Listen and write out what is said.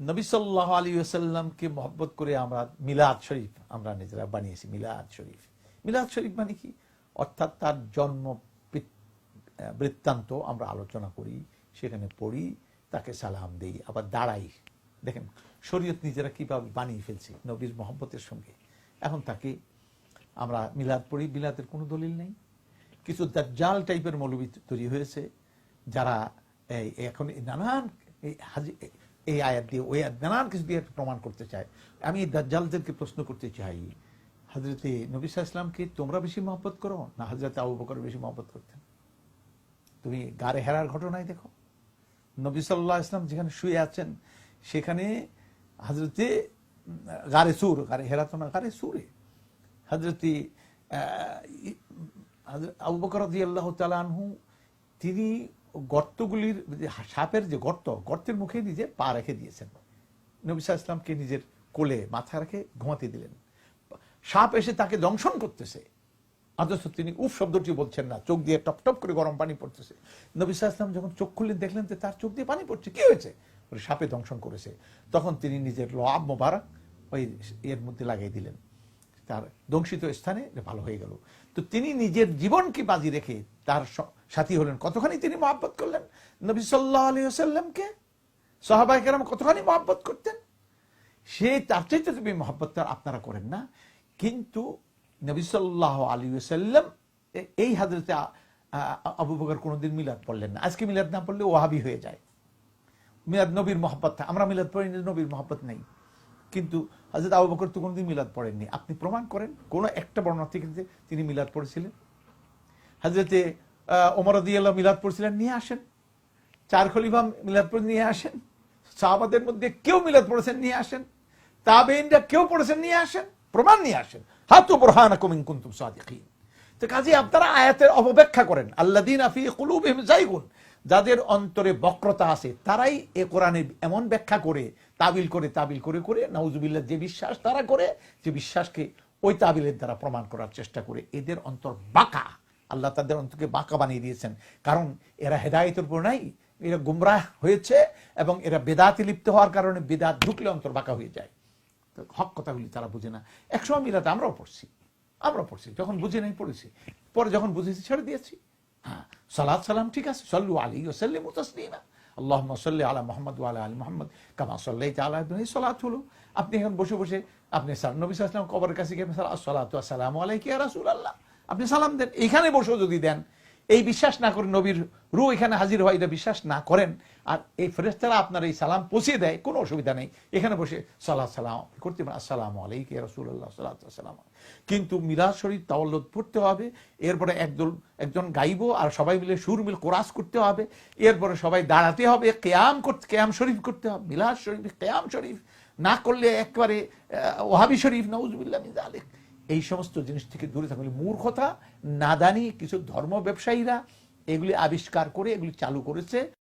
নবী সাল্লাহ আলী আসাল্লামকে মহব্বত করে আমরা মিলাদ শরীফ আমরা নিজেরা বানিয়েছি, মিলাদ শরীফ। মিলাদ শরীফ মানে কি? অর্থাৎ তার জন্ম বৃত- বৃত্তান্ত আমরা আলোচনা করি, সেখানে পড়ি, তাকে সালাম দেই, আবার দাঁড়াই। দেখেন, শরীয়ত নিজেরা কীভাবে বানিয়ে ফেলছে নবীর মহব্বতের সঙ্গে। এখন তাকে আমরা মিলাদ পড়ি, মিলাদের কোনো দলিল নেই। কিছু দাজ্জাল টাইপের মৌলবী তৈরি হয়েছে, যারা এখন নানান হাজি এই আয়াত দিয়ে, ওই আয়াত নানান কিছু দিয়ে প্রমাণ করতে চায়। আমি এই দাজ্জালদেরকে প্রশ্ন করতে চাই, হজরতে নবী ইসলামকে তোমরা বেশি মহব্বত করো না হজরতে আবু বকর বেশি মহব্বত করতেন? তুমি গারে হেরার ঘটনায় দেখো। নবী সাল্লাহ ইসলাম যেখানে শুয়ে আছেন, সেখানে হজরতে গারে সুর গারে হেরা তো না গারে সুরে। হজরতি আবু বকর আল্লাহ তালানহু তিনি গর্তগুলির সাপের যে গর্ত, গর্তের মুখে নিজে পা রেখে দিয়েছেন। নবী সাল্লাল্লাহু ইসলামকে নিজের কোলে মাথা রেখে ঘুমাতে দিলেন। সাপ এসে তাকে দংশন করতেছে। অথচ তিনি উফ শব্দটি বলছেন না, চোখ দিয়ে টপ টপ করে গরম পানি পড়তেছে। নবী সাল্লাম যখন চোখ খুললেন দেখলেন যে তার চোখ দিয়ে পানি পড়ছে, কি হয়েছে? সাপে দংশন করেছে। তখন তিনি নিজের লাভ মোবারক ওই এর মধ্যে লাগিয়ে দিলেন। তার দংশিত স্থানে ভালো হয়ে গেল। তো তিনি নিজের জীবনকে বাজি রেখে তার সাথী হলেন। কতখানি তিনি মহাব্বত করলেন? নবী সাল্লাহ আলী সাল্লামকে সাহাবাই কেরাম কতখানি মহাব্বত করতেন? সে তার চাইতে তুমি মহব্বতটা আপনারা করেন না। কিন্তু নবী সাল্লাহ আলী সাল্লাম এই হাজরতে আবু বকর কোনোদিন মিলাদ পড়লেন না। আজকে মিলাদ না পড়লে ওহাবি হয়ে যায়। মিলাদ নবীর মহব্বত আমরা মিলাদ পড়ি নবীর মহব্বত নেই। কিন্তু হাজরত আবু বকর তো কোনোদিন মিলাদ পড়েননি। আপনি প্রমাণ করেন, কোন একটা বর্ণনা থেকে তিনি মিলাদ পড়েছিলেন। হাজরতে ওমর আল্লাহ মিলাদ পড়ছিলেন, নিয়ে আসেন। চার খলিফা মিলাদ পড়ে, নিয়ে আসেন। সাহাবাদের মধ্যে কেউ মিলাদ পড়েছেন, নিয়ে আসেন। তাবেইনরা কেউ পড়েছেন, নিয়ে আসেন। প্রমাণ নিয়ে আসেন। হাতু বুরহানাকুম ইন কুনতুম সাদিকিন। তো কাজে আপনারা আয়াতের অপব্যাখ্যা করেন। আল্লাযীনা ফী কুলুবিহিম যায়গুন। যাদের অন্তরে বক্রতা আছে, তারাই এ কোরআনে এমন ব্যাখ্যা করে তাবিল করে তাবিল করে করে, নাউজুবিল্লাহ যে বিশ্বাস তারা করে, যে বিশ্বাসকে ওই তাবিলের দ্বারা প্রমাণ করার চেষ্টা করে। এদের অন্তর বাঁকা। আল্লাহ তাদের অন্তরকে বাঁকা বানিয়ে দিয়েছেন। কারণ এরা হেদায়েতের উপর নাই, এরা গুমরাহ হয়েছে এবং এরা বেদাতে লিপ্ত হওয়ার কারণে বেদাত ঢুকলে অন্তর বাঁকা হয়ে যায়। তো হক কথাগুলি তারা বুঝে না। একসময় মিলাতে আমরাও পড়ছি আমরাও পড়ছি। যখন বুঝে নাই পড়েছি। পরে যখন বুঝেছি, ছেড়ে দিয়েছি। হ্যাঁ সালাদ সালাম ঠিক আছে। সল্লু আলী ও সাল্লিম আল্লাহ সাল্লি আলা মোহাম্মদ ওয়ালা আলী মোহাম্মদ, কামা সাল্লাই আলা এই সলাত হলো আপনি এখন বসে বসে, আপনি স্যার নবী সাল্লাম কবরের কাছে গিয়ে সালাত আসসালাম আলাইকি রাসুল আল্লাহ আপনি সালাম দেন এইখানে বসেও যদি দেন এই বিশ্বাস না করে নবীর রু এখানে হাজির হয় এটা বিশ্বাস না করেন। আর এই ফেরেস্তারা আপনার এই সালাম পৌঁছে দেয়, কোনো অসুবিধা নেই। এখানে বসে সালাহ সালাম করতে পারেন। আসসালাম আলাইকে রসুল্লাহ সাল্লাম কিন্তু মিরাজ শরীফ তাওয়াল্লুদ পড়তে হবে, এরপরে একদল, একজন গাইব আর সবাই মিলে সুর মিল কোরাস করতে হবে, এরপরে সবাই দাঁড়াতে হবে, কেয়াম করতে, কেয়াম শরীফ করতে হবে। মিলাদ শরীফ, কেয়াম শরীফ না করলে একবারে ওহাবি শরীফ, নউজুবিল্লাহ মিন জালিক এই সমস্ত জিনিস থেকে দূরে থাকলে মূর্খতা, নাদানি, কিছু ধর্ম ব্যবসায়ীরা এগুলি আবিষ্কার করে, এগুলি চালু করেছে।